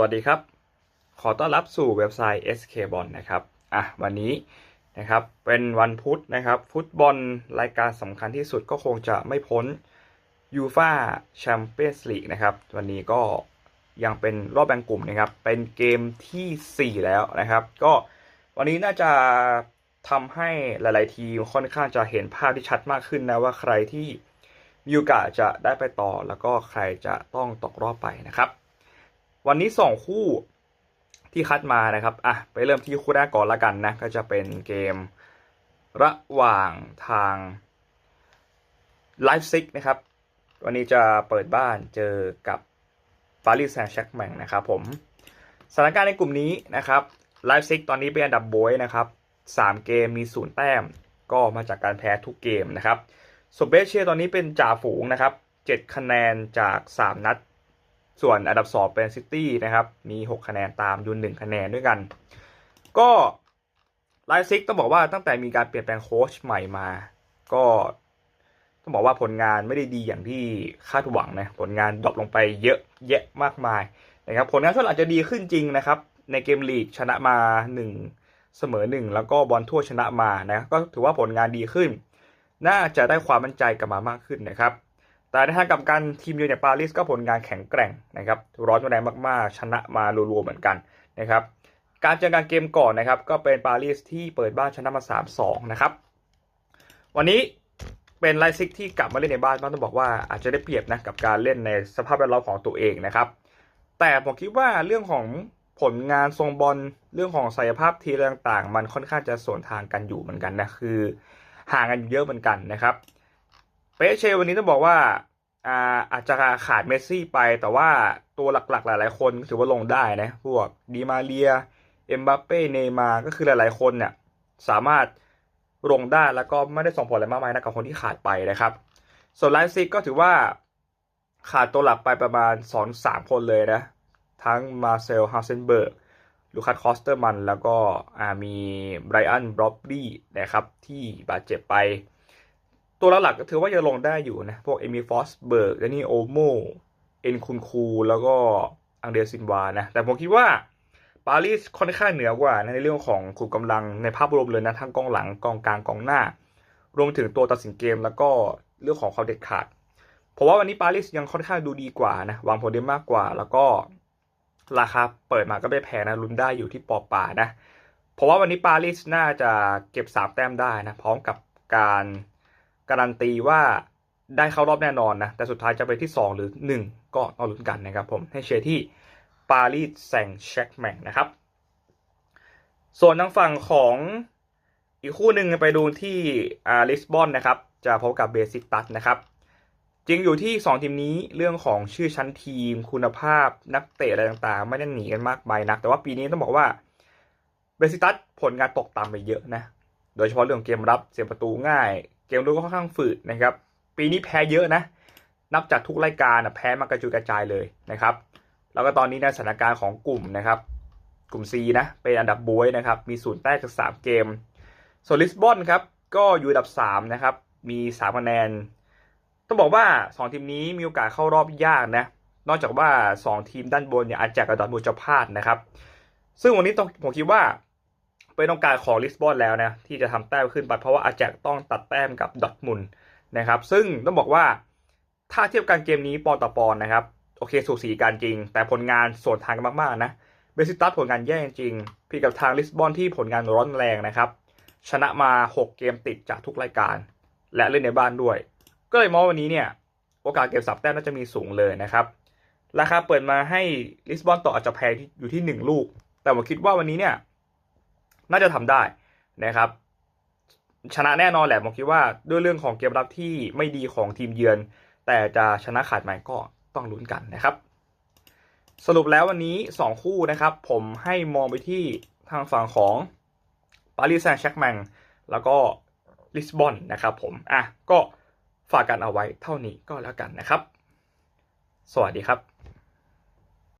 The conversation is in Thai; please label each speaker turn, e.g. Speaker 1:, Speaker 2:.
Speaker 1: วัสดีครับ ขอต้อนรับสู่เว็บไซต์ SK b o l นะครับอะวันนี้นะครับเป็นวันพุธนะครับ ฟุตบอลรายการสำคัญที่สุดก็คงจะไม่พ้นยูฟาแชมเปี้ยนส์ลีกนะครับ วันนี้ก็ยังเป็นรอบแบ่งกลุ่มนะครับ เป็นเกมทีสี่4 แล้วนะครับ ก็วันนี้น่าจะทำให้หลาย ๆ ทีมค่อนข้างจะเห็นภาพที่ชัดมากขึ้นนะว่าใครที่มีโอกาสจะได้ไปต่อ แล้วก็ใครจะต้องตกรอบไปนะครับ วันนี้สองคู่ที่คัดมานะครับ อะ ไปเริ่มที่คู่แรกก่อนละกันนะ ก็จะเป็นเกมระหว่างทางไลฟ์ซิกนะครับ วันนี้จะเปิดบ้านเจอกับปารีสแซงต์แชร์กแมงนะครับผม สถานการณ์ในกลุ่มนี้นะครับไลฟ์ซิกตอนนี้เป็นอันดับโบยนะครับสามเกมมีศูนย์แต้ม ก็มาจากการแพ้ทุกเกมนะครับสเบเช่ตอนนี้เป็นจ่าฝูงนะครับเจ็ดคะแนนจากสามนัด ส่วนอันดับ2เป็นซิตี้นะครับมี 6 คะแนนตามยูน1คะแนนด้วยกัน ก็ไลซิกต้องบอกว่าตั้งแต่มีการเปลี่ยนแปลงโค้ชใหม่มา ก็ต้องบอกว่าผลงานไม่ได้ดีอย่างที่คาดหวังนะผลงานดรอปลงไปเยอะแยะมากมายนะครับผลงานช่วงอาจจะดีขึ้นจริงนะครับ ในเกมลีกชนะมา 1 เสมอ 1 แล้วก็บอลทั่วชนะมานะก็ถือว่าผลงานดีขึ้น น่าจะได้ความมั่นใจกลับมามากขึ้นนะครับ แต่ในทางกลับกันทีมเยือนอย่างปารีสก็ผลงานแข็งแกร่งนะครับร้อนแรงมากๆ ชนะมารัวๆเหมือนกันนะครับการเจอกันเกมก่อนนะครับก็เป็นปารีสที่เปิดบ้านชนะมา 3-2 นะครับวันนี้เป็นไลซิกที่กลับมาเล่นในบ้านต้องบอกว่าอาจจะได้เปรียบนะกับการเล่นในสภาพแวดล้อมของตัวเองนะครับแต่ผมคิดว่าเรื่องของผลงานทรงบอลเรื่องของศักยภาพทีมต่างๆ มันค่อนข้างจะสวนทางกันอยู่เหมือนกันนะคือห่างกันอยู่เยอะเหมือนกันนะครับ เปเชวันนี้ต้องบอกว่าอ่าอาจจะขาดเมสซี่ไป แต่ว่าตัวหลักๆ หลาย ๆ คนถือว่าลงได้นะ พวกดีมาเรีย เอ็มบัปเป้ เนย์มาก็คือหลายๆ คนเนี่ยสามารถลงได้แล้วก็ไม่ได้ส่งผลอะไรมากมายนะกับคนที่ขาดไปนะครับ ส่วนไลฟ์ซิกก็ถือว่าขาดตัวหลักไปประมาณ2อสามคนเลยนะ ทั้งมาเซลฮาเซนเบิร์กลูคัสคอสเตอร์มัน แล้วก็มีไบรอันบรอบบี้นะครับที่บาดเจ็บไป ตัวหลักก็ถือว่ายังลงได้อยู่นะ พวกเอมิฟอสเบิร์กและนี่โอโมเอ็นคุนคู แล้วก็อังเดรซินวานะ แต่ผมคิดว่าปารีสค่อนข้างเหนือกว่านะในเรื่องของขุมกำลังในภาพรวมเลยนะทั้งกองหลังกองกลางกองหน้า รวมถึงตัวตัดสินเกมแล้วก็เรื่องของความเด็ดขาดเพราะว่าวันนี้ปารีสยังค่อนข้างดูดีกว่านะวางผลได้มากกว่า แล้วก็ราคาเปิดมาก็ไม่แพงนะลุ้นได้อยู่ที่ปอป่านะเพราะว่าวันนี้ปารีสน่าจะเก็บสามแต้มได้นะพร้อมกับการ การันตีว่าได้เข้ารอบแน่นอนนะ แต่สุดท้ายจะไปที่ 2 หรือ 1 ก็ต้องลุ้นกันนะครับผมให้เชียร์ที่ปารีสแซงต์แชร์กแมงนะครับ ส่วนทางฝั่งของอีกคู่หนึ่งไปดูที่อาลิสบอนนะครับ จะพบกับเบสิกตัสนะครับจริงอยู่ที่ 2 ทีมนี้เรื่องของชื่อชั้นทีม คุณภาพนักเตะอะไรต่างๆ ไม่ได้หนีกันมากมายนัก แต่ว่าปีนี้ต้องบอกว่าเบสิกตัสผลงานตกต่ำไปเยอะนะ โดยเฉพาะเรื่องเกมรับเสียประตูง่าย เกมรุกก็ค่อนข้างฝืดนะครับ ปีนี้แพ้เยอะนะ นับจากทุกรายการนะแพ้มากระจุยกระจายเลยนะครับ แล้วก็ตอนนี้ในสถานการณ์ของกลุ่มนะครับ กลุ่ม C นะเป็นอันดับบวยนะครับ มีศูนย์แต้มจาก3เกมส่วนลิสบอนครับก็อยู่อันดับ3นะครับ มี3คะแนน ต้องบอกว่า2ทีมนี้มีโอกาสเข้ารอบยากนะนอกจากว่า 2 ทีมด้านบนเนี่ยอาจจะกระดอนบูจะพลาดนะครับ ซึ่งวันนี้ต้องผมคิดว่า เป็นโอกาสของลิสบอนแล้วนะที่จะทำแต้มขึ้นไปเพราะว่าอาแจกต้องตัดแต้มกับดอทมุนนะครับ ซึ่งต้องบอกว่าถ้าเทียบกันเกมนี้ปอนต่อปอนนะครับ โอเคสูสีกันจริง แต่ผลงานส่วนทางกันมากๆนะเบสิตัสผลงานแย่จริงพี่กับทางลิสบอนที่ผลงานร้อนแรงนะครับ ชนะมา 6 เกมติดจากทุกรายการ และเล่นในบ้านด้วย ก็เลยมองวันนี้เนี่ยโอกาสเก็บสับแต้มน่าจะมีสูงเลยนะครับ ราคาเปิดมาให้ลิสบอนต่ออาจจะแพงอยู่ที่ 1 ลูก แต่ผมคิดว่าวันนี้เนี่ย น่าจะทำได้นะครับ ชนะแน่นอนแหละผมคิดว่าด้วยเรื่องของเกมรับที่ไม่ดีของทีมเยือน แต่จะชนะขาดไหมก็ต้องลุ้นกันนะครับ สรุปแล้ววันนี้ 2 คู่นะครับ ผมให้มองไปที่ทางฝั่งของปารีสแซงต์แชร์กแมงแล้วก็ลิสบอนนะครับผมอะก็ฝากกันเอาไว้เท่านี้ก็แล้วกันนะครับ สวัสดีครับ